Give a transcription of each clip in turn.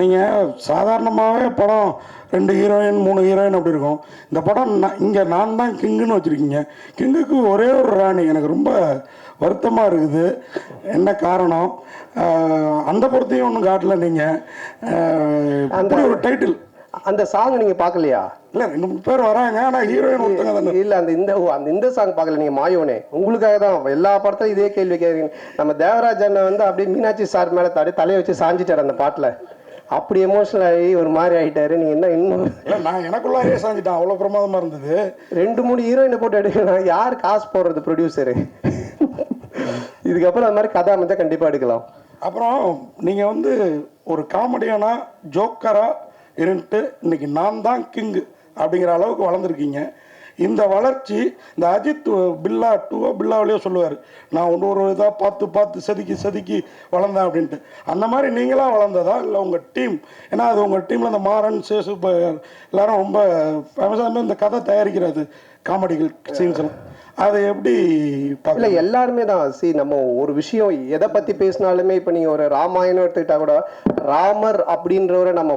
நீங்கள் சாதாரணமாகவே படம் ரெண்டு ஹீரோயின் மூணு ஹீரோயின் அப்படி இருக்கும். இந்த படம் இங்கே நான் தான் கிங்குன்னு வச்சுருக்கீங்க. கிங்குக்கு ஒரே ஒரு ராணி. எனக்கு ரொம்ப வருத்தமாக இருக்குது. என்ன காரணம்? அந்த படத்தையும் ஒன்றும் காட்டல நீங்கள் அப்படி ஒரு டைட்டில் அந்த சாங் நீங்க பார்க்கலையா? இல்லை ரெண்டு மூணு பேர் வராங்க. ஆனால் ஹீரோயின் ஒருத்தங்க தானே. இல்ல அந்த இந்த அந்த இந்த சாங் பார்க்கல நீங்க மாயோனே உங்களுக்காக தான் எல்லா படத்தையும் இதே கேள்வி கேட்குறீங்க. நம்ம தேவராஜ் அண்ணன் வந்து அப்படியே மீனாட்சி சார் மேல தடி தலையை வச்சு சாஞ்சிட்டாரு அந்த பாட்டுல. அப்படி எமோஷனல் ஆகி ஒரு மாதிரி ஆயிட்டாரு. நீங்க என்ன இன்னும் இல்லை நான் எனக்குள்ளாரே சாஞ்சிட்டேன் அவ்வளோ பிரமாதமாக இருந்தது. ரெண்டு மூணு ஹீரோயினை போட்டு எடுக்கலாம் யார் காசு போடுறது ப்ரொடியூசரு இதுக்கப்புறம் அந்த மாதிரி கதை அமைச்சா கண்டிப்பா எடுக்கலாம். அப்புறம் நீங்கள் வந்து ஒரு காமெடியானா ஜோக்கராக இருந்துட்டு இன்னைக்கு நான் தான் கிங்கு அப்படிங்கிற அளவுக்கு வளர்ந்துருக்கீங்க. இந்த வளர்ச்சி இந்த அஜித் பில்லா டூவோ பில்லாவிலேயோ சொல்லுவார். நான் ஒன்று ஒரு இதாக பார்த்து பார்த்து செதுக்கி செதுக்கி வளர்ந்தேன் அப்படின்ட்டு. அந்த மாதிரி நீங்களாக வளர்ந்ததா? இல்லை உங்கள் டீம் ஏன்னா அது உங்கள் டீமில் இந்த மாறன் சேசு எல்லாரும் ரொம்ப ஃபேமஸாக இந்த கதை தயாரிக்கிறது காமெடிகள் சீன்ஸ்லாம் அதை எப்படி இல்லை எல்லாருமே தான். சி நம்ம ஒரு விஷயம் எதை பற்றி பேசினாலுமே இப்போ நீங்கள் ஒரு ராமாயணம் எடுத்துக்கிட்டா கூட ராமர் அப்படின்றவரை நம்ம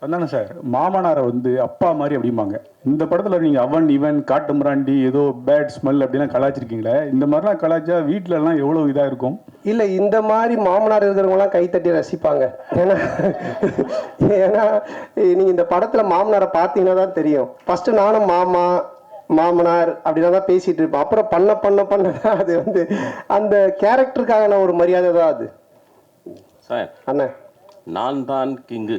சந்தானம் சார்? மாமனாரை வந்து அப்பா மாதிரி அப்படிம்பாங்க. இந்த படத்துல நீங்க அவன் இவன் காட்டு மிராண்டி ஏதோ பேட் ஸ்மெல் அப்படிலாம் கலாச்சிருக்கீங்களே இந்த மாதிரிலாம் கலாச்சா வீட்ல எல்லாம் எவ்வளவு இதா இருக்கும்? இல்ல இந்த மாதிரி மாமனார் இருக்கிறவங்க எல்லாம் கைத்தட்டி ரசிப்பாங்க. ஏன்னா ஏன்னா நீங்க இந்த படத்துல மாமனாரை பார்த்தீங்கன்னா தான் தெரியும். ஃபர்ஸ்ட் நானும் மாமா மாமனார் அப்படின்னா தான் பேசிட்டு இருப்பேன் அப்புறம் பண்ண பண்ண பண்ண தான் அது வந்து அந்த கேரக்டருக்கான ஒரு மரியாதை தான் அது. சார் அண்ணன் நான் தான் கிங்கு.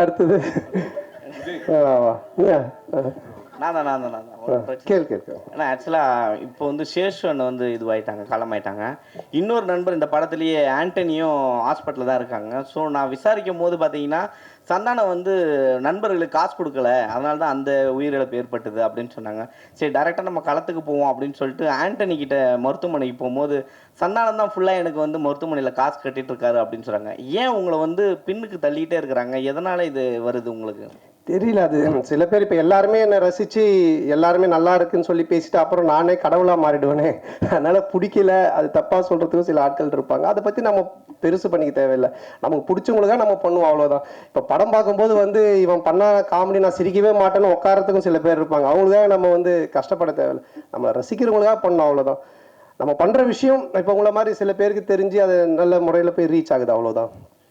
அடுத்தது. நான் தான் நான் தான் நான் தான். ஒண்ணும் பிரச்சனை. கேள் கேள் கேள். ஏன்னா ஆக்சுவலாக இப்போ வந்து சேஷன் வந்து இதுவாயிட்டாங்க காலமாயிட்டாங்க. இன்னொரு நண்பர் இந்த படத்துலேயே ஆண்டனியும் ஹாஸ்பிட்டலில் தான் இருக்காங்க. ஸோ நான் விசாரிக்கும் போது பார்த்தீங்கன்னா சந்தானம் வந்து நண்பர்களுக்கு காசு கொடுக்கல. அதனால தான் அந்த உயிரிழப்பு ஏற்பட்டது அப்படின்னு சொன்னாங்க. சரி டேரெக்டாக நம்ம களத்துக்கு போவோம் அப்படின்னு சொல்லிட்டு ஆண்டனி கிட்ட மருத்துவமனைக்கு போகும்போது சந்தானம் தான் ஃபுல்லாக எனக்கு வந்து மருத்துவமனையில் காசு கட்டிட்டு இருக்காரு அப்படின்னு சொல்கிறாங்க ஏன் உங்களை வந்து பின்னுக்கு தள்ளிக்கிட்டே இருக்கிறாங்க? எதனால் இது வருது உங்களுக்கு? தெரியல அது சில பேர் இப்போ எல்லாருமே என்னை ரசித்து எல்லாருமே நல்லா இருக்குன்னு சொல்லி பேசிட்டு அப்புறம் நானே கடவுளாக மாறிடுவேனே. அதனால் பிடிக்கல அது தப்பாக சொல்கிறதுக்கும் சில ஆட்கள் இருப்பாங்க. அதை பற்றி நம்ம பெருசு பண்ணிக்க தேவையில்லை. நமக்கு பிடிச்சவங்களுக்காக நம்ம பண்ணுவோம் அவ்வளோதான் இப்போ படம் பார்க்கும்போது வந்து இவன் பண்ண காமெடி நான் சிரிக்கவே மாட்டேன்னு உட்காரத்துக்கும் சில பேர் இருப்பாங்க. அவங்களுக்காக நம்ம வந்து கஷ்டப்பட தேவையில்லை. நம்ம ரசிக்கிறவங்களுக்காக பண்ணோம் அவ்வளோதான் நம்ம பண்ணுற விஷயம் இப்போ உங்களை மாதிரி சில பேருக்கு தெரிஞ்சு அது நல்ல முறையில் போய் ரீச் ஆகுது அவ்வளோதான்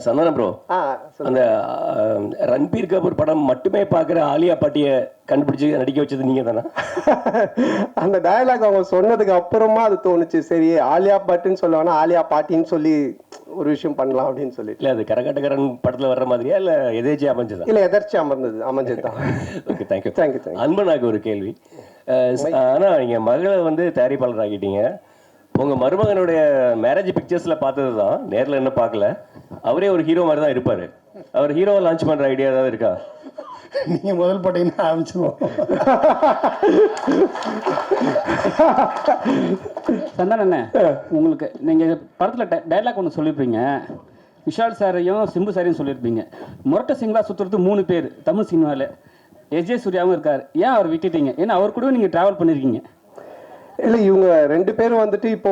சந்தானம் ப்ரோ ஆ சொல்லு. அந்த ரன்பீர் கபூர் படம் மட்டுமே பார்க்குற ஆலியா பாட்டியை கண்டுபிடிச்சு நடிக்க வச்சது நீங்க தானே? அந்த டயலாக் அவங்க சொன்னதுக்கு அப்புறமா அது தோணுச்சு. சரி ஆலியா பாட்டுன்னு சொல்ல வேணா ஆலியா பாட்டின்னு சொல்லி ஒரு விஷயம் பண்ணலாம் அப்படின்னு சொல்லிட்டு. இல்ல அது கரகாட்டக்காரன் படத்துல வர்ற மாதிரியா? இல்ல எதேச்சியா அமைஞ்சதா? இல்ல எதர்ச்சி அமர்ந்தது அமைஞ்சது தான் okay thank you thank you thank you அன்பனாக்கு ஒரு கேள்வி. அஹ், ஸ்- ஆனா நீங்க மகளை வந்து தயாரிப்பாளர் ஆக்கிட்டீங்க உங்க மருமகனுடைய மேரேஜ் பிக்சர்ஸ்ல பார்த்தது தான் நேர்ல என்ன பார்க்கல. அவரே ஒரு ஹீரோ மாதிரி தான் இருப்பாரு. அவர் ஹீரோவை லான்ச் பண்ற ஐடியா ஏதாவது இருக்கா? நீங்க முதல் போட்டீங்கன்னா ஆரம்பிச்சிருவோம். சந்தான அண்ணே உங்களுக்கு நீங்கள் படத்தில் டைலாக் ஒன்று சொல்லியிருப்பீங்க விஷால் சாரையும் சிம்பு சாரையும் சொல்லியிருப்பீங்க முரட்ட சிங்களா சுற்றுறது மூணு பேர் தமிழ் சினிமாவில் எஸ்ஜே சூர்யாவும் இருக்கார். ஏன் அவர் விட்டுட்டீங்க? ஏன்னா அவர் கூட நீங்கள் ட்ராவல் பண்ணியிருக்கீங்க இல்லை இவங்க ரெண்டு பேரும் வந்துட்டு இப்போ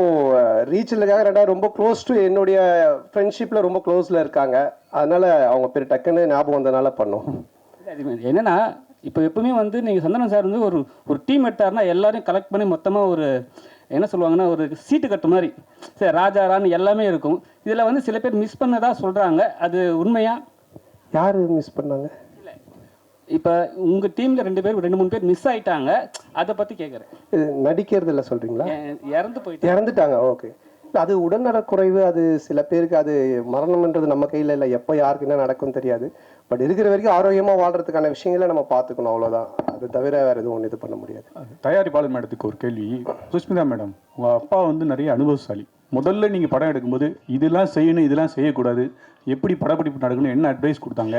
ரீச்சில் இருக்காங்க. ரெண்டாவது ரொம்ப க்ளோஸ் டு என்னுடைய ஃப்ரெண்ட்ஷிப்பில் ரொம்ப க்ளோஸில் இருக்காங்க. அதனால அவங்க பேர் டக்குன்னு ஞாபகம் வந்தனால பண்ணோம். என்னன்னா இப்போ எப்பவுமே வந்து நீங்கள் சந்தானம் சார் வந்து ஒரு ஒரு டீம் எடுத்தாருன்னா எல்லாரையும் கலெக்ட் பண்ணி மொத்தமாக ஒரு என்ன சொல்லுவாங்கன்னா ஒரு சீட்டு கட்டு மாதிரி. சரி ராஜா ராணி எல்லாமே இருக்கும். இதில் வந்து சில பேர் மிஸ் பண்ணதா சொல்கிறாங்க அது உண்மையா? யார் மிஸ் பண்ணாங்க? இப்போ உங்கள் டீமில் ரெண்டு பேர் ரெண்டு மூணு பேர் மிஸ் ஆயிட்டாங்க. அதை பற்றி கேட்குறேன் இது நடிக்கிறதுல சொல்கிறீங்களா இறந்து போயிட்டு இறந்துட்டாங்க ஓகே அது உடல்நலக்குறைவு அது சில பேருக்கு அது மரணம்ன்றது நம்ம கையில் இல்லை. எப்போ யாருக்கு என்ன நடக்கும்னு தெரியாது. பட் இருக்கிற வரைக்கும் ஆரோக்கியமாக வாழ்றதுக்கான விஷயங்களை நம்ம பார்த்துக்கணும் அவ்வளோதான் அது தவிர வேற எதுவும் ஒன்று இது பண்ண முடியாது. தயாரிப்பாளர் மேடத்துக்கு ஒரு கேள்வி. சுஷ்மிதா மேடம் உங்கள் அப்பா வந்து நிறைய அனுபவசாலி. முதல்ல நீங்கள் படம் எடுக்கும்போது இதெல்லாம் செய்யணும் இதெல்லாம் செய்யக்கூடாது. எப்படி படப்பிடிப்பு நடக்கணும் என்ன அட்வைஸ் கொடுத்தாங்க?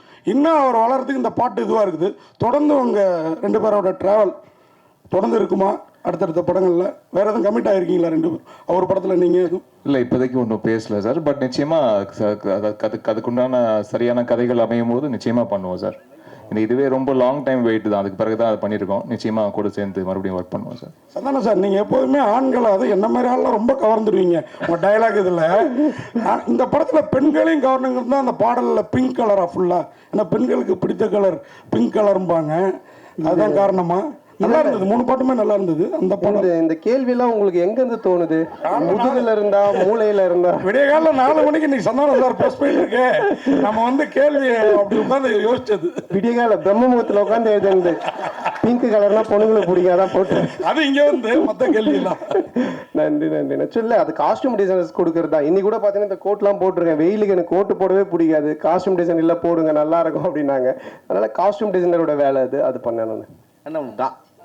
இன்னும் அவர் வளர்கிறதுக்கு இந்த பாட்டு இதுவாக இருக்குது. தொடர்ந்து உங்கள் ரெண்டு பேரோட ட்ராவல் தொடர்ந்து இருக்குமா? அடுத்தடுத்த படங்களில் வேறு எதுவும் கமிட் ஆகிருக்கீங்களா ரெண்டு பேரும்? அவர் படத்தில் நீங்கள் எதுவும்? இல்லை இப்போதைக்கு ஒன்றும் பேசல சார் பட் நிச்சயமாக அதுக்கு அதுக்குண்டான சரியான கதைகள் அமையும் போது நிச்சயமாக பண்ணுவோம் சார் இந்த இதுவே ரொம்ப லாங் டைம் வெயிட் தான். அதுக்கு பிறகு தான் அதை பண்ணியிருக்கோம். நிச்சயமாக கூட சேர்ந்து மறுபடியும் ஒர்க் பண்ணுவோம் சார் சந்தானம் சார் நீங்கள் எப்போதுமே ஆண்களை அது என்ன மாதிரி ஆள்லாம் ரொம்ப கவர்ந்துடுவீங்க உங்கள் டைலாக் இதில். இந்த படத்தில் பெண்களையும் கவர்னுங்கிறது தான் அந்த பாடலில் பிங்க் கலராக ஃபுல்லாக ஏன்னா பெண்களுக்கு பிடித்த கலர் பிங்க் கலரும்பாங்க அதுதான் காரணமாக நல்லா இருந்தது. மூணு பாட்டுமே நல்லா இருந்தது. அந்த படம். இந்த இந்த கேள்வியெல்லாம் உங்களுக்கு எங்கேருந்து தோணுது? முதுகுல இருந்தா மூளையில இருந்தா? விடிய காலைல நாலு மணிக்கு இன்னைக்கு சந்தானம் சார் போஸ்ட் பண்ணிட்டு இருக்கு. நம்ம வந்து கேள்வி அப்படி உட்காந்து யோசிச்சது. விடியகால பிரம்ம முகத்தில் உட்காந்து எழுதுந்து பிங்க் கலர்னா பொண்ணுங்களுக்கு பிடிக்காதான் போட்டு. அது இங்கே வந்து மற்ற கேள்வி எல்லாம் நன்றி நன்றி. நச்சு இல்லை அது காஸ்டியூம் டிசைனர்ஸ் கொடுக்கறது? தான் இன்னைக்கு கூட பார்த்தீங்கன்னா இந்த கோட்லாம் போட்டிருக்கேன். வெயிலுக்கு எனக்கு கோட்டு போடவே பிடிக்காது. காஸ்டியூம் டிசைன் இல்லை போடுங்க நல்லா இருக்கும் அப்படின்னாங்க. அதனால காஸ்டியூம் டிசைனரோட வேலை அது. அது பண்ணேன் நான் அண்ணா கா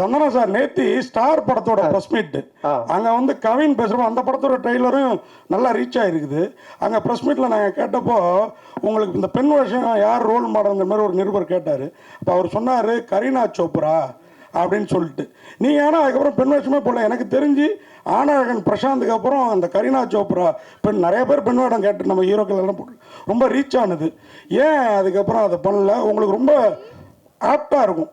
சந்தனா சார் நேத்தி ஸ்டார் படத்தோட ப்ரெஸ் மீட். அங்க வந்து கவின் பேசுறப்போ அந்த படத்தோட ட்ரெய்லரும் நல்லா ரீச் ஆயிருக்குது. அங்க ப்ரெஸ் மீட்ல நாங்க கேட்டப்போ உங்களுக்கு இந்த பெண் வருஷம் யார் ரோல் மாடல்ங்கிற மாதிரி ஒரு நிருபர் கேட்டாரு. அப்போ அவர் சொன்னாரு கரீனா சோப்ரா அப்படின்னு சொல்லிட்டு. நீங்க ஏன்னா அதுக்கப்புறம் பெண் வேஷமே போடல. எனக்கு தெரிஞ்சு ஆனழகன் பிரசாந்துக்கு அப்புறம் அந்த கரீனா சோப்ரா பெண் நிறைய பேர் பெண் வேடம் கேட்டு நம்ம ஹீரோக்கள் எல்லாம் போட்டு ரொம்ப ரீச் ஆனது. ஏன் அதுக்கப்புறம் அதை பண்ணல? உங்களுக்கு ரொம்ப ஆப்டா இருக்கும்.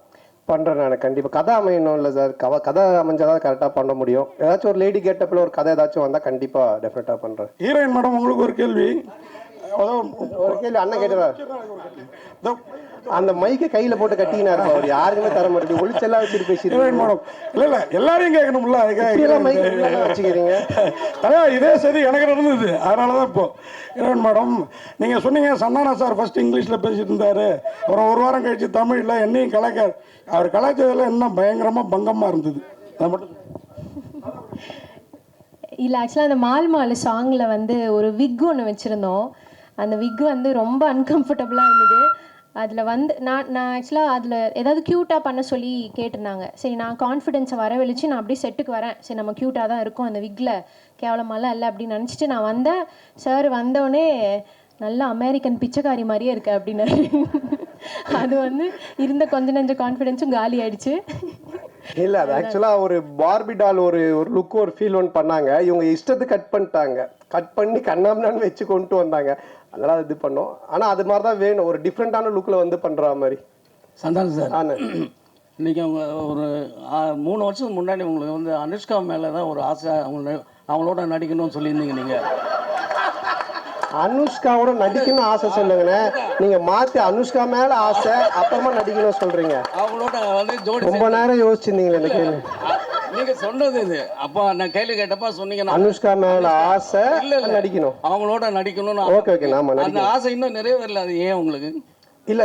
பண்ணுறேன் நான் கண்டிப்பாக கதை அமையணும் இல்லை சார் கவ கதை அமைஞ்சாதான் கரெக்டாக பண்ண முடியும். ஏதாச்சும் ஒரு லேடி கேட்டப்பில் ஒரு கதை ஏதாச்சும் வந்தால் கண்டிப்பாக டெஃபினட்டாக பண்ணுறேன் ஹீரோயின் மேடம் உங்களுக்கு ஒரு கேள்வி. ஒரு கேள்வி அண்ணன் கேட்டுறாரு அந்த மைக்கை கையில் போட்டு கட்டிக்கினா இருப்பா அவர். யாருக்குமே தர மாட்டேங்குது. ஒளிச்செல்லாம் வச்சுட்டு பேசிட்டு ஹீரோயின் மேடம். இல்ல இல்ல. எல்லாரையும் கேட்கணும்ல. வச்சுக்கிறீங்க? அதான் இதே சரி எனக்கு நடந்தது. அதனால தான் இப்போ. Heroine madam. நீங்க சொன்னீங்க சந்தானா சார் ஃபர்ஸ்ட் இங்கிலீஷ்ல பேசிட்டு இருந்தாரு. அப்புறம் ஒரு வாரம் கழிச்சு தமிழ்ல என்னையும் கலாய்க்க அவர் கலாய்ச்சதுல இன்னும் பயங்கரமா பங்கமா இருந்தது. அது மட்டும் இல்லை ஆக்சுவலாக அந்த மால் மால் சாங்கில் வந்து ஒரு விக் ஒன்று வச்சுருந்தோம். அந்த விக் வந்து ரொம்ப அன்கம்ஃபர்டபுளாக இருந்தது. அதில் வந்து நான் நான் ஆக்சுவலாக அதில் ஏதாவது க்யூட்டாக பண்ண சொல்லி கேட்டிருந்தாங்க. சரி நான் கான்ஃபிடென்ஸை வரவழிச்சு நான் அப்படியே செட்டுக்கு வரேன். சரி நம்ம க்யூட்டாக தான் இருக்கும் அந்த விக்கில் கேவலமாலாம் இல்லை அப்படின்னு நினச்சிட்டு நான் வந்தேன். சார் வந்தோடனே நல்ல அமெரிக்கன் பிச்சைக்காரி மாதிரியே இருக்கு அப்படின்னாரு. அது வந்து இருந்த கொஞ்ச நஞ்ச கான்ஃபிடென்ஸும் காலி ஆயிடுச்சு. இல்ல அது ஆக்சுவலா ஒரு பார்பி டால் ஒரு ஒரு லுக் ஒரு ஃபீல் ஒன் பண்ணாங்க. இவங்க இஷ்டத்தை கட் பண்ணிட்டாங்க. கட் பண்ணி கண்ணாமண்ணான்னு வச்சு கொண்டு வந்தாங்க. அதனால அது இது பண்ணோம். ஆனா அது மாதிரி தான் வேணும். ஒரு டிஃப்ரெண்டான லுக்ல வந்து பண்ற மாதிரி. சந்தானம் சார். ஆனா இன்னைக்கு அவங்க ஒரு ஆ, மூணு வருஷத்துக்கு முன்னாடி உங்களுக்கு வந்து அனுஷ்கா மேலே தான் ஒரு ஆசை. அவங்க அவங்களோட நடிக்கணும்னு சொல்லியிருந்தீங்க நீங்கள் அனுஷ்காவோட நடிக்கணும்னு ஆசை சொல்லுங்கண்ணே நீங்க மாத்தி அனுஷ்கா மேல ஆசை அப்புறமா நடிக்கணும் சொல்றீங்க. அவங்களோட வந்து ஜோடி ரொம்ப நேரம் யோசிச்சிருந்தீங்களே இந்த கேள்வி நீங்க சொன்னது இது. அப்போ நான் கேள்வி கேட்டப்ப சொன்னீங்க நான் அனுஷ்கா மேல ஆசை இல்ல, இல்ல. நடிக்கணும். அவங்களோட நடிக்கணும்னு ஓகே ஓகே நாம அந்த ஆசை இன்னும் நிறைவேறல அது ஏன் உங்களுக்கு? இல்ல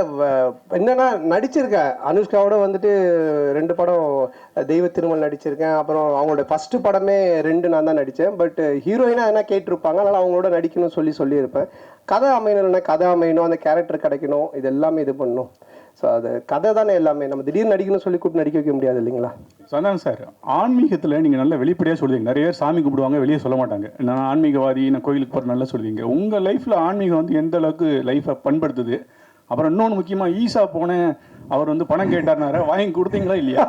என்னன்னா நடிச்சிருக்கேன் அனுஷ்காவோட வந்துட்டு ரெண்டு படம் தெய்வ திருமல் நடிச்சிருக்கேன். அப்புறம் அவங்களோட ஃபர்ஸ்ட் படமே ரெண்டு நான் தான் நடித்தேன் பட் ஹீரோயினா என்ன கேட்டிருப்பாங்க அதனால அவங்களோட நடிக்கணும்னு சொல்லி சொல்லியிருப்பேன். கதை அமையணும்னா கதை அமையணும் அந்த கேரக்டர் கிடைக்கணும் இது எல்லாமே இது பண்ணணும். ஸோ அது கதை தானே எல்லாமே. நம்ம திடீர்னு நடிக்கணும்னு சொல்லி கூப்பிட்டு நடிக்க வைக்க முடியாது இல்லைங்களா? சொன்னாங்க சார். ஆன்மீகத்தில் நீங்கள் நல்ல வெளிப்படையாக சொல்லுவீங்க. நிறைய பேர் சாமி கும்பிடுவாங்க வெளியே சொல்ல மாட்டாங்க. நான் ஆன்மீகவாதி நான் கோயிலுக்கு போகிற நல்லா சொல்லுவீங்க. உங்கள் லைஃப்பில் ஆன்மீகம் வந்து எந்த அளவுக்கு லைஃப்பை பண்படுத்துது? அப்புறம் இன்னொன்று முக்கியமாக ஈஸாக போனேன் அவர் வந்து பணம் கேட்டார்னாரு. வாங்கி கொடுத்தீங்களா இல்லையா?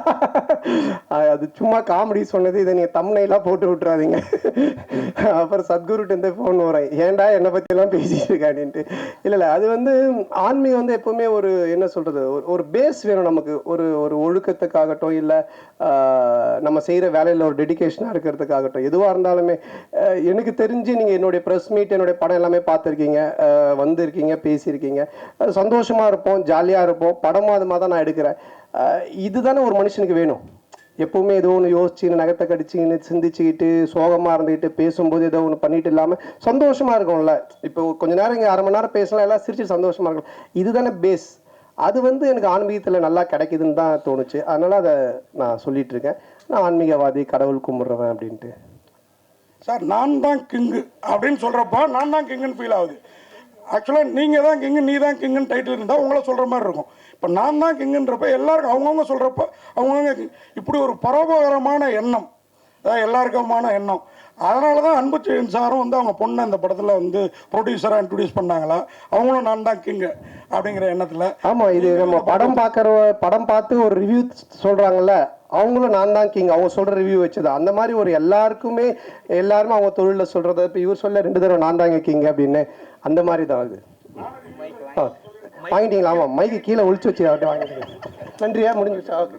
அது சும்மா காமெடி சொன்னது இதை நீங்கள் தம்னைலாம் போட்டு விட்டுறாதீங்க. அப்புறம் சத்குருட்டு இந்த ஃபோன் வரேன் ஏன்டா என்னை பற்றிலாம் பேசிட்டு இருக்காடின்ட்டு இல்லை இல்லை அது வந்து ஆன்மீகம் வந்து எப்பவுமே ஒரு என்ன சொல்கிறது ஒரு ஒரு பேஸ் வேணும் நமக்கு. ஒரு ஒரு ஒழுக்கத்துக்காகட்டும் இல்லை நம்ம செய்கிற வேலையில் ஒரு டெடிகேஷனாக இருக்கிறதுக்காகட்டும். எதுவாக இருந்தாலுமே எனக்கு தெரிஞ்சு நீங்கள் என்னுடைய ப்ரெஸ் மீட் என்னுடைய படம் எல்லாமே பார்த்துருக்கீங்க. வந்திருக்கீங்க பேசியிருக்கீங்க. அது சந்தோஷமா இருப்போம் ஜாலியாக இருப்போம். படமும் மாதிரி தான் நான் எடுக்கிறேன். இதுதானே ஒரு மனுஷனுக்கு வேணும். எப்பவுமே ஏதோ ஒன்று யோசிச்சுன்னு நகத்தை கடிச்சின்னு சிந்திச்சுக்கிட்டு சோகமாக இருந்துக்கிட்டு பேசும்போது ஏதோ ஒன்று பண்ணிட்டு இல்லாமல் சந்தோஷமா இருக்கும்ல. இப்போ கொஞ்ச நேரம் இங்கே அரை மணி நேரம் பேசலாம் எல்லாம் சிரிச்சு சந்தோஷமா இருக்கும். இதுதானே பேஸ் அது வந்து எனக்கு ஆன்மீகத்தில் நல்லா கிடைக்குதுன்னு தான் தோணுச்சு. அதனால அதை நான் சொல்லிட்டு இருக்கேன். நான் ஆன்மீகவாதி கடவுள் கும்பிட்றவன் அப்படின்ட்டு. சார் நான் தான் கிங்கு அப்படின்னு சொல்கிறப்ப நான் தான் கிங்குன்னு ஃபீல் ஆகுது. ஆக்சுவலாக நீங்கள் தான் கிங்கு நீ தான் கிங்குன்னு டைட்டில் இருந்தால் உங்களை சொல்கிற மாதிரி இருக்கும். இப்போ நான் தான் கிங்குன்றப்ப எல்லாருக்கும் அவங்கவுங்க சொல்கிறப்ப அவங்கவுங்க. இப்படி ஒரு பரோபகரமான எண்ணம். அதான் எல்லாருக்குமான எண்ணம். அதனால தான் அன்பு செழியன் சாரும் வந்து அவங்க பொண்ணை இந்த படத்தில் வந்து ப்ரொடியூசராக இன்ட்ரடியூஸ் பண்ணாங்களா? அவங்களும் நான் தான் கிங்கு அப்படிங்கிற எண்ணத்தில். ஆமா இது நம்ம படம் பார்க்குற படம் பார்த்து ஒரு ரிவ்யூ சொல்றாங்கல்ல அவங்களும் நான் தான் கிங் அவங்க சொல்ற ரிவ்யூ வச்சது. அந்த மாதிரி ஒரு எல்லாருக்குமே எல்லாருமே அவங்க தொழிலில் சொல்றது இப்போ இவர் சொல்ல ரெண்டு தடவை நான் தாங்க கிங் அப்படின்னு. அந்த மாதிரி தான் அது. ஆ, வாங்கிட்டீங்களா? ஆமாம் மைக்கு கீழே ஒழிச்சு வச்சு அவர்கிட்ட வாங்கிட்டீங்க நன்றியா? முடிஞ்சிச்சா ஓகே